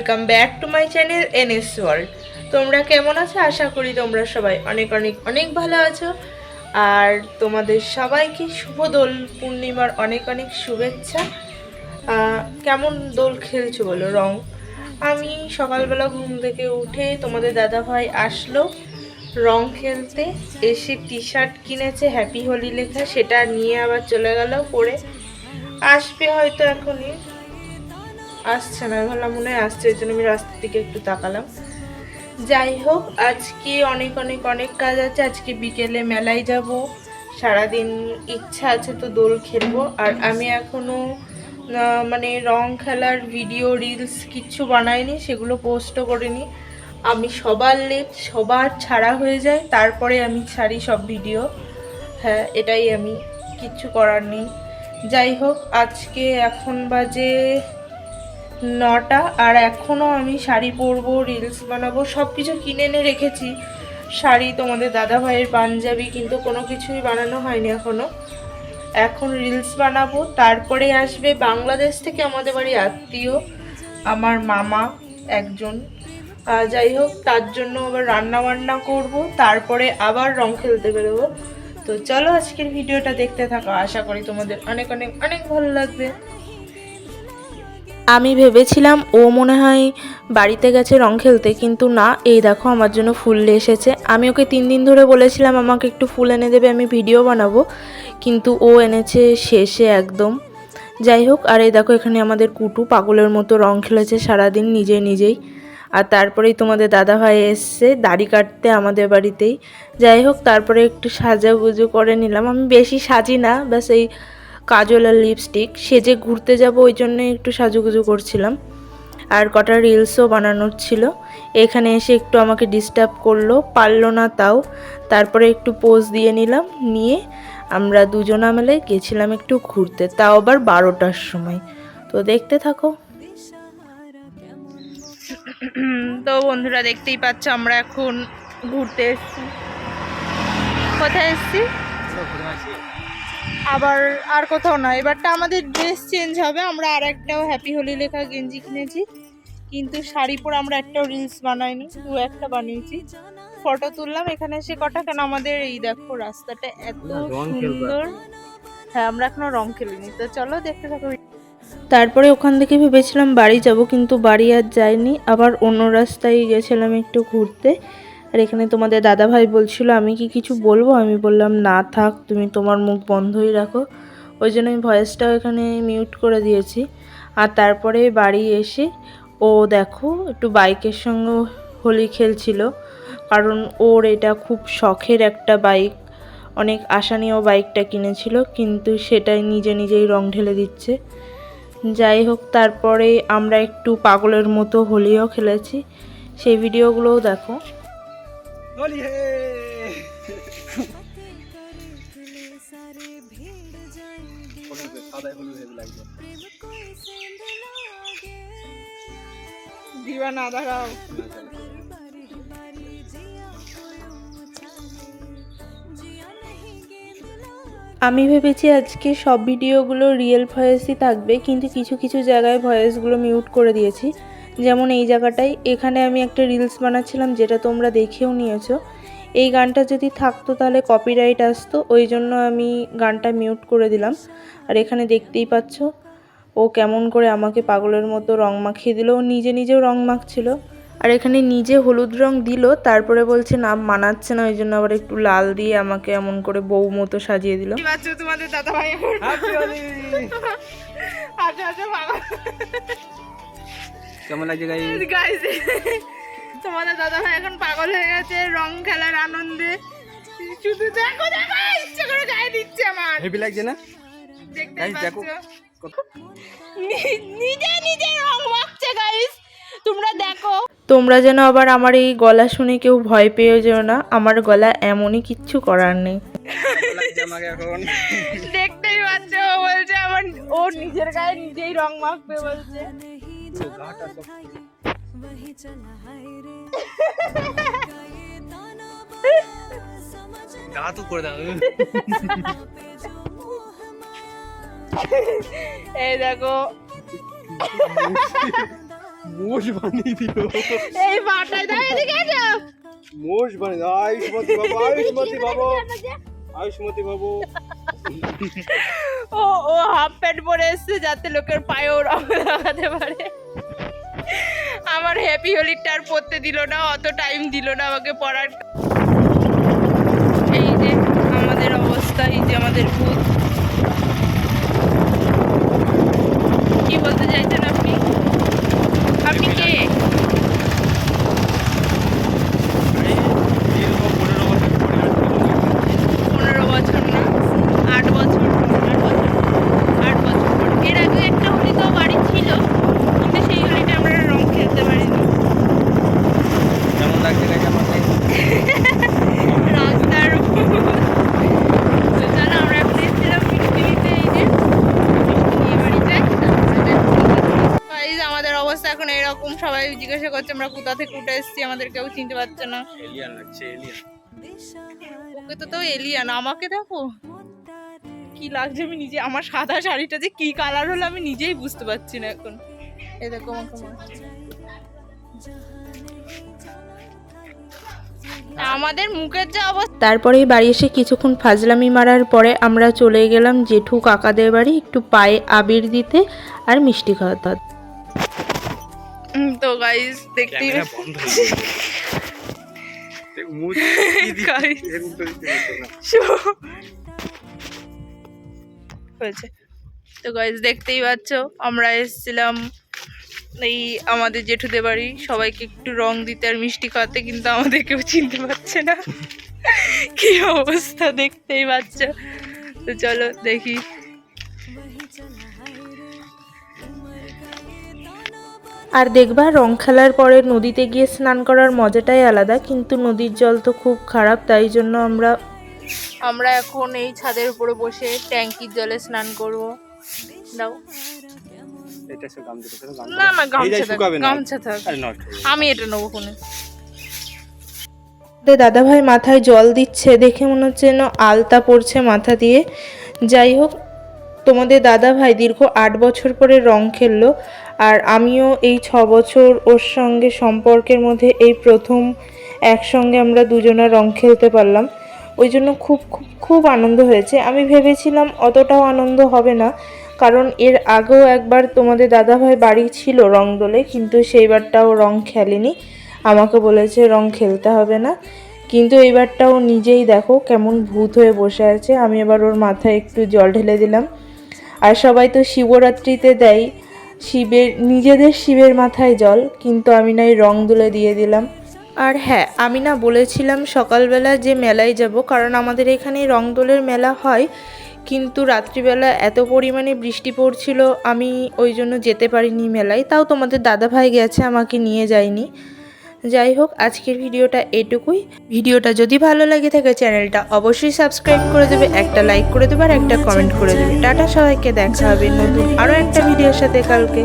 Welcome back to my channel N S World তোমরা কেমন আছো? আশা করি তোমরা সবাই অনেক অনেক অনেক ভালো আছো। আর তোমাদের সবাইকে শুভ দোল, পূর্ণিমার অনেক অনেক শুভেচ্ছা। কেমন দোল খেলছো বলো? রং? আমি সকালবেলা ঘুম থেকে উঠে তোমাদের দাদা ভাই আসলো রং খেলতে। এসে টি শার্ট কিনেছে হ্যাপি হোলি লেখা, সেটা নিয়ে আবার চলে গেল পরে। আসবে হয়তো এখনই। আসছে না ভাবলাম মনে হয় আসছে ওই জন্য আমি রাস্তার দিকে একটু তাকালাম। যাই হোক, আজকে অনেক অনেক অনেক কাজ আছে। আজকে বিকেলে মেলায় যাব। সারাদিন ইচ্ছা আছে তো দোল খেলব। আর আমি এখনও মানে রং খেলার ভিডিও, রিলস কিচ্ছু বানাইনি, সেগুলো পোস্টও করিনি। আমি সবার লেট সবার ছাড়া হয়ে যায়, তারপরে আমি ছাড়ি সব ভিডিও। হ্যাঁ এটাই আমি, কিচ্ছু করার নেই। যাই হোক, আজকে এখন বাজে নটা আর এখনও আমি শাড়ি পরবো রিলস বানাবো সব কিছু কিনে এনে রেখেছি। শাড়ি তোমাদের দাদা ভাইয়ের পাঞ্জাবি, কিন্তু কোনো কিছুই বানানো হয়নি এখনও এখন রিলস বানাবো, তারপরে আসবে বাংলাদেশ থেকে আমাদের বাড়ি আত্মীয়, আমার মামা একজন। যাই হোক, তার জন্য আবার রান্না বান্না করব, তারপরে আবার রং খেলতে বেরোবো। তো চলো আজকের ভিডিওটা দেখতে থাকো, আশা করি তোমাদের অনেক অনেক অনেক ভালো লাগবে। আমি ভেবেছিলাম ও মনে হয় বাড়িতে গেছে রং খেলতে, কিন্তু না, এই দেখো আমার জন্য ফুল এসেছে। আমি ওকে তিন দিন ধরে বলেছিলাম, আমাকে একটু ফুল এনে দেবে, আমি ভিডিও বানাবো। কিন্তু ও এনেছে শেষে একদম। যাই হোক, আর এই দেখো এখানে আমাদের কুটু পাগলের মতো রং খেলেছে সারাদিন নিজে নিজেই। আর তারপরেই তোমাদের দাদা ভাই এসছে দাড়ি কাটতে আমাদের বাড়িতেই। যাই হোক, তারপরে একটু সাজা সাজাগুজু করে নিলাম। আমি বেশি সাজি না, ব্যাস এই কাজল আর লিপস্টিক সেজে ঘুরতে যাব ওই জন্য একটু সাজুগুজু করছিলাম। আর কটা রিলসও বানানোর ছিল। এখানে এসে একটু আমাকে ডিস্টার্ব করল পারল না তাও। তারপরে একটু পোজ দিয়ে নিলাম নিয়ে আমরা দুজনা মিলে গেছিলাম একটু ঘুরতে তাও আবার বারোটার সময়। তো দেখতে থাকো। তো বন্ধুরা দেখতেই পাচ্ছ আমরা এখন ঘুরতে এসেছি। কোথায় এসেছি? আবার আর কোথাও না এবারটা আমাদের ড্রেস চেঞ্জ হবে আমরা আর একটাও হ্যাপি হোলি লেখা গেঞ্জি কিনেছি। কিন্তু শাড়ি পরে আমরা একটাও রিলস বানাইনি দু একটা বানিয়েছি। ফটো তুললাম এখানে এসে কটা? কেন আমাদের এই দেখো রাস্তাটা এত সুন্দর। হ্যাঁ আমরা এখনও রং খেলিনি। তো চলো দেখতে থাকো। তারপরে ওখান থেকে ভেবেছিলাম বাড়ি যাব কিন্তু বাড়ি আর যাইনি। আবার অন্য রাস্তায় গেছিলাম একটু ঘুরতে। আর এখানে তোমাদের দাদা ভাই বলছিল, আমি কি কিছু বলব? আমি বললাম, না, থাক, তুমি তোমার মুখ বন্ধই রাখো। ওই জন্য আমি ভয়েসটাও এখানে মিউট করে দিয়েছি। আর তারপরে বাড়ি এসে ও দেখো, একটু বাইকের সঙ্গে হোলি খেলছিল, কারণ ওর এটা খুব শখের একটা বাইক। অনেক আশা নিয়েও বাইকটা কিনেছিল, কিন্তু সেটাই নিজে নিজেই রং ঢেলে দিচ্ছে। যাই হোক, তারপরে আমরা একটু পাগলের মতো হোলিও খেলেছি। সেই ভিডিওগুলোও দেখো। দাঁড়াও আমি ভেবেছি আজকে সব ভিডিওগুলো রিয়েল ভয়েসই থাকবে কিন্তু কিছু কিছু জায়গায় ভয়েসগুলো মিউট করে দিয়েছি। যেমন এই জায়গাটায়। এখানে আমি একটা রিলস বানাচ্ছিলাম যেটা তোমরা দেখেও নিয়েছো। এই গানটা যদি থাকতো তাহলে কপিরাইট আসতো ওই জন্য আমি গানটা মিউট করে দিলাম। আর এখানে দেখতেই পাচ্ছ ও কেমন করে আমাকে পাগলের মতো রং মাখিয়ে দিল। ও নিজে নিজেও রং মাখছিল। আর এখানে নিজে হলুদ রং দিল তারপরে বলছে না মানাচ্ছে না। ওই জন্য আবার একটু লাল দিয়ে আমাকে এমন করে বউ মতো সাজিয়ে দিল। তোমাদের দাদা ভাই কেমন লাগছে গাই গাইস তোমাদের দাদা ভাই এখন পাগল হয়ে গেছে রং খেলার আনন্দে। শুধু দেখো দেখো ইচ্ছে করে গায়ে দিচ্ছে আমার। হেভি লাগছে না? Guys, দেখো। নিজে নিজে রং মাখছে গাইস তোমরা দেখো। তোমরা যেন আবার আমার এই গলা শুনে কেউ ভয় পেয়েও যেও না আমার গলা এমনই কিচ্ছু করার নেই। দেখতেই পাচ্ছ ও বলছে আমার ও নিজের গায়ে নিজেই রং মাখবে বলছে। তো করে দাও এই দেখো মোষ বানিয়ে দিল এই বাটায় দাও এদিকে যাও মোষ বানিয়ে আয়ুষ্মতি বাবু আয়ুষ্মতি বাবু আয়ুষ্মতি বাবু ও ও হাফ প্যান্ট পরে এসছে যাতে লোকের পায়েও রং লাগাতে পারে আমার হ্যাপি হোলিটা আর পড়তে দিল না, অত টাইম দিল না আমাকে পড়ার। এই যে আমাদের অবস্থা, এই যে আমাদের ভূত। কি বলতে চাইছেন আপনি? আপনি কে পনেরো বছর না আট বছর আট বছর আট বছর পর। এর আগে একটা হোলি তো বাড়ি ছিল কিন্তু সেই হোলিটা আমরা রং খেলতে পারিনি কেমন লাগছে গাইজ আমাকে রাস্তার উপর। তো চলো আমরা এখন এসেছিলাম মিষ্টি নিতে এই যে মিষ্টি নিয়ে বাড়ি যাই Guys, আমাদের অবস্থা এখন এরকম সবাই জিজ্ঞাসা আমরা কোথা থেকে উঠে এসেছি আমাদের কেউ চিনতে পারছে না। এলিয়ান লাগছে এলিয়ান ওকে তো তো এলিয়ান আমাকে দেখো। কি লাগছে আমি নিজে আমার সাদা শাড়িটা যে কি কালার হলো আমি নিজেই বুঝতে পারছি না এখন। এ দেখো আমাকে আমাদের মুখের যা অবস্থা। তারপরেই বাড়ি এসে কিছুক্ষণ ফাজলামি মারার পরে আমরা চলে গেলাম জেঠু কাকাদের বাড়ি একটু পায়ে আবির দিতে আর মিষ্টি খাওয়াতে তো গাইস দেখতেই হয়ে হয়েছে। তো গাইজ দেখতেই পাচ্ছ আমরা এসেছিলাম এই আমাদের জেঠুদের বাড়ি। সবাইকে একটু রং দিতে আর মিষ্টি খাওয়াতে কিন্তু আমাদের কেউ চিনতে পারছে না। কি অবস্থা দেখতেই পাচ্ছ। তো চলো দেখি। আর দেখবা রং খেলার পরে নদীতে গিয়ে স্নান করার মজাটাই আলাদা কিন্তু নদীর জল তো খুব খারাপ তাই জন্য আমরা আমরা এখন এই ছাদের উপরে বসে ট্যাঙ্কির জলে স্নান করব। দাও। না গামছা গামছা থাক আমি এটা নেব কোনে দাদাভাই মাথায় জল দিচ্ছে দেখে মনে হচ্ছে যেন আলতা পড়ছে মাথা দিয়ে। যাই হোক তোমাদের দাদাভাই দীর্ঘ আট বছর পরে রং খেললো, আর আমিও এই ছ বছর ওর সঙ্গে সম্পর্কের মধ্যে এই প্রথম একসঙ্গে আমরা দুজনা রং খেলতে পারলাম। ওই জন্য খুব খুব খুব আনন্দ হয়েছে। আমি ভেবেছিলাম অতটাও আনন্দ হবে না, কারণ এর আগেও একবার তোমাদের দাদাভাই বাড়ি ছিল রং দোলে, কিন্তু সেইবারটাও রং খেলেনি। আমাকে বলেছে রং খেলতে হবে না, কিন্তু এইবারটাও নিজেই দেখো কেমন ভূত হয়ে বসে আছে। আমি এবার ওর মাথায় একটু জল ঢেলে দিলাম। আর সবাই তো শিবরাত্রিতে দেয়। শিবের, নিজেদের শিবের মাথায় জল, কিন্তু আমি নাই রং তুলে দিয়ে দিলাম। আর হ্যাঁ আমি না বলেছিলাম সকালবেলা যে মেলায় যাব, কারণ আমাদের এখানে রংদোলের মেলা হয়। কিন্তু রাত্রিবেলা এত পরিমাণে বৃষ্টি পড়ছিল, আমি ওই জন্য যেতে পারিনি মেলায়। তাও তোমাদের দাদাভাই গেছে, আমাকে নিয়ে যায়নি। যাই হোক, আজকের ভিডিওটা এটুকুই। ভিডিওটা যদি ভালো লাগে থাকে, চ্যানেলটা অবশ্যই সাবস্ক্রাইব করে দেবে, একটা লাইক করে দেবে আর একটা কমেন্ট করে দেবে। টাটা, সবাইকে দেখা হবে নতুন আরও একটা ভিডিওর সাথে কালকে।